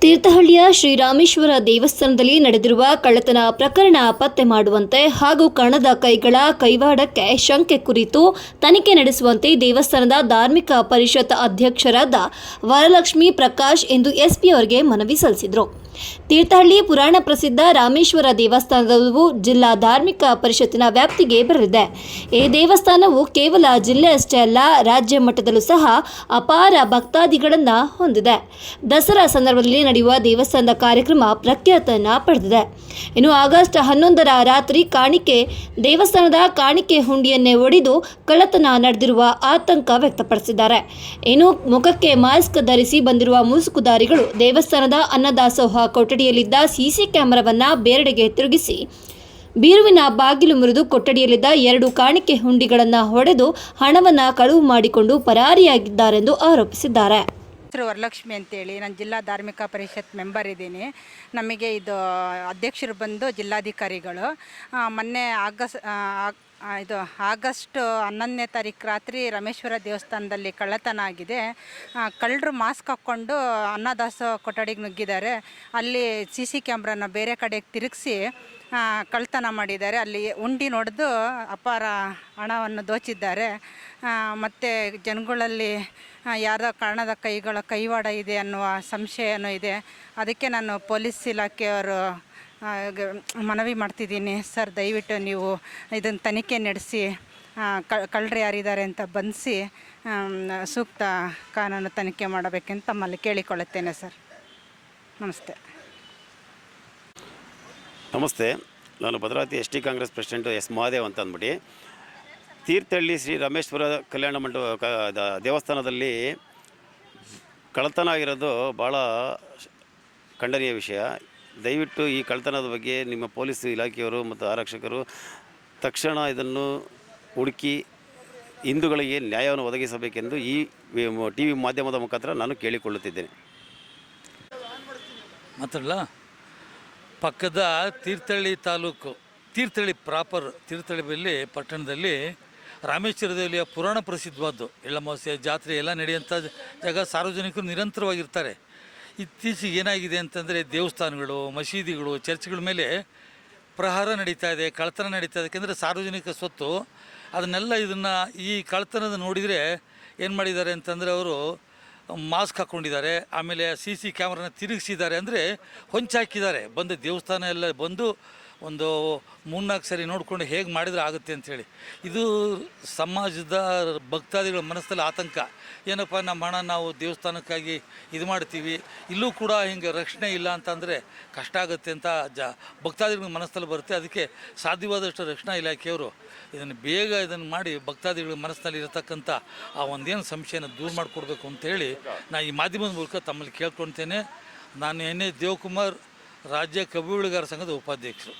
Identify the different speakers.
Speaker 1: ತೀರ್ಥಹಳ್ಳಿಯ ಶ್ರೀರಾಮೇಶ್ವರ ದೇವಸ್ಥಾನದಲ್ಲಿ ನಡೆದಿರುವ ಕಳ್ಳತನ ಪ್ರಕರಣ ಪತ್ತೆ ಮಾಡುವಂತೆ ಹಾಗೂ ಕಣದ ಕೈಗಳ ಕೈವಾಡಕ್ಕೆ ಶಂಕೆ ಕುರಿತು ತನಿಖೆ ನಡೆಸುವಂತೆ ದೇವಸ್ಥಾನದ ಧಾರ್ಮಿಕ ಪರಿಷತ್ ಅಧ್ಯಕ್ಷರಾದ ವರಲಕ್ಷ್ಮಿ ಪ್ರಕಾಶ್ ಎಂದು ಎಸ್ಪಿ ಅವರಿಗೆ ಮನವಿ ಸಲ್ಲಿಸಿದರು. ತೀರ್ಥಹಳ್ಳಿ ಪುರಾಣ ಪ್ರಸಿದ್ಧ ರಾಮೇಶ್ವರ ದೇವಸ್ಥಾನವು ಜಿಲ್ಲಾ ಧಾರ್ಮಿಕ ಪರಿಷತ್ತಿನ ವ್ಯಾಪ್ತಿಗೆ ಬರಲಿದೆ. ಈ ದೇವಸ್ಥಾನವು ಕೇವಲ ಜಿಲ್ಲೆಯಷ್ಟೇ ಅಲ್ಲ, ರಾಜ್ಯ ಮಟ್ಟದಲ್ಲೂ ಸಹ ಅಪಾರ ಭಕ್ತಾದಿಗಳನ್ನು ಹೊಂದಿದೆ. ದಸರಾ ಸಂದರ್ಭದಲ್ಲಿ ನಡೆಯುವ ದೇವಸ್ಥಾನದ ಕಾರ್ಯಕ್ರಮ ಪ್ರಖ್ಯಾತನ ಪಡೆದಿದೆ. ಇನ್ನು ಆಗಸ್ಟ್ ಹನ್ನೊಂದರ ರಾತ್ರಿ ಕಾಣಿಕೆ, ದೇವಸ್ಥಾನದ ಕಾಣಿಕೆ ಹುಂಡಿಯನ್ನೇ ಒಡೆದು ಕಳ್ಳತನ ನಡೆದಿರುವ ಆತಂಕ ವ್ಯಕ್ತಪಡಿಸಿದ್ದಾರೆ. ಇನ್ನು ಮುಖಕ್ಕೆ ಮಾಸ್ಕ್ ಧರಿಸಿ ಬಂದಿರುವ ಮುಸುಕುದಾರಿಗಳು ದೇವಸ್ಥಾನದ ಅನ್ನದಾಸೋಹ ಕೊಠಡಿಯಲ್ಲಿದ್ದ ಸಿಸಿ ಕ್ಯಾಮೆರಾವನ್ನ ಬೇರೆಡೆಗೆ ತಿರುಗಿಸಿ. ಬೀರುವಿನ ಬಾಗಿಲು ಮುರಿದು ಕೊಠಡಿಯಲ್ಲಿದ್ದ ಎರಡು ಕಾಣಿಕೆ ಹುಂಡಿಗಳನ್ನು ಹೊಡೆದು ಹಣವನ್ನು ಕಳುವು ಮಾಡಿಕೊಂಡು ಪರಾರಿಯಾಗಿದ್ದಾರೆಂದು ಆರೋಪಿಸಿದ್ದಾರೆ.
Speaker 2: ಹೆಸರು ವರಲಕ್ಷ್ಮಿ ಅಂತೇಳಿ, ನಾನು ಜಿಲ್ಲಾ ಧಾರ್ಮಿಕ ಪರಿಷತ್ ಮೆಂಬರ್ ಇದ್ದೀನಿ. ನಮಗೆ ಇದು ಅಧ್ಯಕ್ಷರು ಬಂದು ಜಿಲ್ಲಾಧಿಕಾರಿಗಳು. ಮೊನ್ನೆ ಆಗಸ್ಟ್ ಇದು ಆಗಸ್ಟ್ ಹನ್ನೊಂದನೇ ತಾರೀಕು ರಾತ್ರಿ ರಮೇಶ್ವರ ದೇವಸ್ಥಾನದಲ್ಲಿ ಕಳ್ಳತನ ಆಗಿದೆ. ಕಳ್ಳರು ಮಾಸ್ಕ್ ಹಾಕ್ಕೊಂಡು ಅನ್ನದಾಸ ಕೊಠಡಿಗೆ ನುಗ್ಗಿದ್ದಾರೆ. ಅಲ್ಲಿ ಸಿ ಸಿ ಕ್ಯಾಮ್ರಾನ ಬೇರೆ ಕಡೆಗೆ ತಿರುಗಿಸಿ ಕಳ್ಳತನ ಮಾಡಿದ್ದಾರೆ. ಅಲ್ಲಿ ಉಂಡಿ ನೋಡಿದು ಅಪಾರ ಹಣವನ್ನು ದೋಚಿದ್ದಾರೆ. ಮತ್ತು ಜನಗಳಲ್ಲಿ ಯಾರ ಕಾರಣದ ಕೈಗಳ ಕೈವಾಡ ಇದೆ ಅನ್ನುವ ಸಂಶಯನೂ ಇದೆ. ಅದಕ್ಕೆ ನಾನು ಪೊಲೀಸ್ ಇಲಾಖೆಯವರು ಮನವಿ ಮಾಡ್ತಿದ್ದೀನಿ. ಸರ್, ದಯವಿಟ್ಟು ನೀವು ಇದನ್ನು ತನಿಖೆ ನಡೆಸಿ ಕಳ್ಳರು ಯಾರಿದ್ದಾರೆ ಅಂತ ಬಂಧಿಸಿ ಸೂಕ್ತ ಕಾನೂನು ತನಿಖೆ ಮಾಡಬೇಕೆಂದು ತಮ್ಮಲ್ಲಿ ಕೇಳಿಕೊಳ್ಳುತ್ತೇನೆ, ಸರ್. ನಮಸ್ತೆ.
Speaker 3: ನಮಸ್ತೆ. ನಾನು Bhadravati S T congress president S Mahadev ಅಂತ ಅಂದ್ಬಿಟ್ಟು, ತೀರ್ಥಹಳ್ಳಿ ಶ್ರೀ ರಮೇಶ್ವರ ಕಲ್ಯಾಣ ಮಂಟಪ ದೇವಸ್ಥಾನದಲ್ಲಿ ಕಳ್ಳತನ ಆಗಿರೋದು ಭಾಳ ಖಂಡನೀಯ ವಿಷಯ. ದಯವಿಟ್ಟು ಈ ಕಳ್ತನದ ಬಗ್ಗೆ ನಿಮ್ಮ ಪೊಲೀಸ್ ಇಲಾಖೆಯವರು ಮತ್ತು ಆರಕ್ಷಕರು ತಕ್ಷಣ ಇದನ್ನು ಹುಡುಕಿ ಹಿಂದೂಗಳಿಗೆ ನ್ಯಾಯವನ್ನು ಒದಗಿಸಬೇಕೆಂದು ಈ ಟಿ ವಿ ಮಾಧ್ಯಮದ ಮುಖಾಂತರ ನಾನು ಕೇಳಿಕೊಳ್ಳುತ್ತಿದ್ದೇನೆ.
Speaker 4: ಮಾತ್ರಲ್ಲ ಪಕ್ಕದ ತೀರ್ಥಹಳ್ಳಿ ತಾಲೂಕು, ತೀರ್ಥಹಳ್ಳಿ ಪ್ರಾಪರ್ ತೀರ್ಥಹಳ್ಳಿ ಪಟ್ಟಣದಲ್ಲಿ ರಾಮೇಶ್ವರದಲ್ಲಿ ಪುರಾಣ ಪ್ರಸಿದ್ಧವಾದ್ದು. ಎಳ್ಳಮಾವಾಸ್ಯ ಜಾತ್ರೆ ಎಲ್ಲ ನಡೆಯುವಂಥ ಜಾಗ ಸಾರ್ವಜನಿಕರು ನಿರಂತರವಾಗಿರ್ತಾರೆ. ಇತ್ತೀಚೆಗೆ ಏನಾಗಿದೆ ಅಂತಂದರೆ ದೇವಸ್ಥಾನಗಳು, ಮಸೀದಿಗಳು, ಚರ್ಚ್ಗಳ ಮೇಲೆ ಪ್ರಹಾರ ನಡೀತಾ ಇದೆ ಕಳ್ತನ ನಡೀತಾ ಇದೆ. ಯಾಕೆಂದರೆ ಸಾರ್ವಜನಿಕ ಸ್ವತ್ತು, ಅದನ್ನೆಲ್ಲ ಇದನ್ನು ಈ ಕಳ್ತನದ ನೋಡಿದರೆ ಏನು ಮಾಡಿದ್ದಾರೆ ಅಂತಂದರೆ ಅವರು ಮಾಸ್ಕ್ ಹಾಕ್ಕೊಂಡಿದ್ದಾರೆ ಆಮೇಲೆ ಸಿ ಸಿ ಕ್ಯಾಮ್ರಾನ ತಿರುಗಿಸಿದ್ದಾರೆ ಅಂದರೆ ಹೊಂಚಾಕಿದ್ದಾರೆ ಬಂದು ದೇವಸ್ಥಾನ ಎಲ್ಲ ಬಂದು ಒಂದು ಮೂರ್ನಾಲ್ಕು ಸರಿ ನೋಡಿಕೊಂಡು ಹೇಗೆ ಮಾಡಿದರೆ ಆಗುತ್ತೆ ಅಂಥೇಳಿ ಇದು ಸಮಾಜದ ಭಕ್ತಾದಿಗಳ ಮನಸ್ಸಲ್ಲಿ ಆತಂಕ. ಏನಪ್ಪ, ನಮ್ಮ ಹಣ ನಾವು ದೇವಸ್ಥಾನಕ್ಕಾಗಿ ಇದು ಮಾಡ್ತೀವಿ, ಇಲ್ಲೂ ಕೂಡ ಹಿಂಗೆ ರಕ್ಷಣೆ ಇಲ್ಲ ಅಂತಂದರೆ ಕಷ್ಟ ಆಗುತ್ತೆ ಅಂತ ಜ ಭಕ್ತಾದಿಗಳ ಮನಸ್ಸಲ್ಲಿ ಬರುತ್ತೆ. ಅದಕ್ಕೆ ಸಾಧ್ಯವಾದಷ್ಟು ರಕ್ಷಣಾ ಇಲಾಖೆಯವರು ಇದನ್ನು ಬೇಗ ಇದನ್ನು ಮಾಡಿ ಭಕ್ತಾದಿಗಳ ಮನಸ್ಸಿನಲ್ಲಿ ಇರತಕ್ಕಂಥ ಆ ಒಂದೇನು ಸಂಶಯನ ದೂರ ಮಾಡಿಕೊಡ್ಬೇಕು ಅಂತೇಳಿ ನಾನು ಈ ಮಾಧ್ಯಮದ ಮೂಲಕ ತಮ್ಮಲ್ಲಿ ಕೇಳ್ಕೊಳ್ತೇನೆ. ನಾನು ಎನ್ ಎ ದೇವಕುಮಾರ್, ರಾಜ್ಯ ಕವಿ ಉಳಿಗಾರ ಸಂಘದ ಉಪಾಧ್ಯಕ್ಷರು.